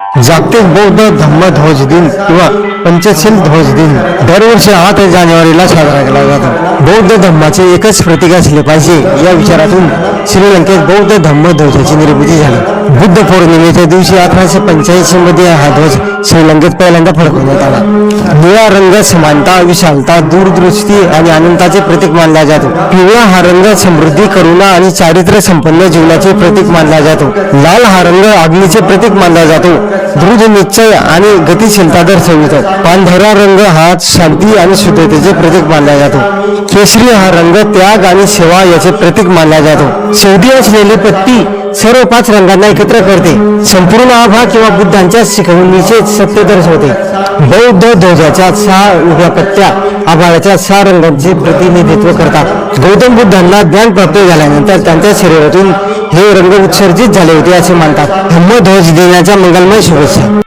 जागतिक बौद्ध धम्म ध्वज दिन किंवा पंचशील ध्वज दिन दरवर्षी आठ जानेवारीला साजरा केला जातो. बौद्ध धम्माचे एकच प्रतीक असले पाहिजे या विचारातून श्रीलंकेत बौद्ध धम्म ध्वजाची निर्मिती झाली. बुद्ध पौर्णिमेच्या दिवशी अठराशे पंच्याऐंशी मध्ये हा ध्वज श्रीलंकेत पहिल्यांदा फडकवण्यात आला. निळा रंग समानता विशालता दूरदृष्टी आणि आनंदाचे प्रतीक मानला जातो. पिवळा हा रंग समृद्धी करुणा आणि चारित्र्य संपन्न जीवनाचे प्रतीक मानला जातो. लाल हा रंग अग्नीचे प्रतीक मानला जातो. दृढ निश्चय आणि गतिशीलता दर्शवितात पांढरा रंग हा शांती आणि शुद्धतेचे प्रतीक मानला जातो. केशरी हा रंग त्याग आणि सेवा याचे प्रतीक मानला जातो. शेवटी असलेली पट्टी सर्व पाच रंगांना एकत्र करते. संपूर्ण आभा किंवा बुद्धांच्या शिकवणीचे सत्य दर्शवते. बौद्ध ध्वजाच्या सहा उभ्या पत्त्या आभाळाच्या सहा रंगांचे प्रतिनिधित्व करतात. गौतम बुद्धांना ज्ञान प्राप्त झाल्यानंतर त्यांच्या शरीरातून हे रंग उत्सर्जित झाले होते असे मानतात. धम्मध्वज दिनाच्या मंगलमय शुभेच्छा.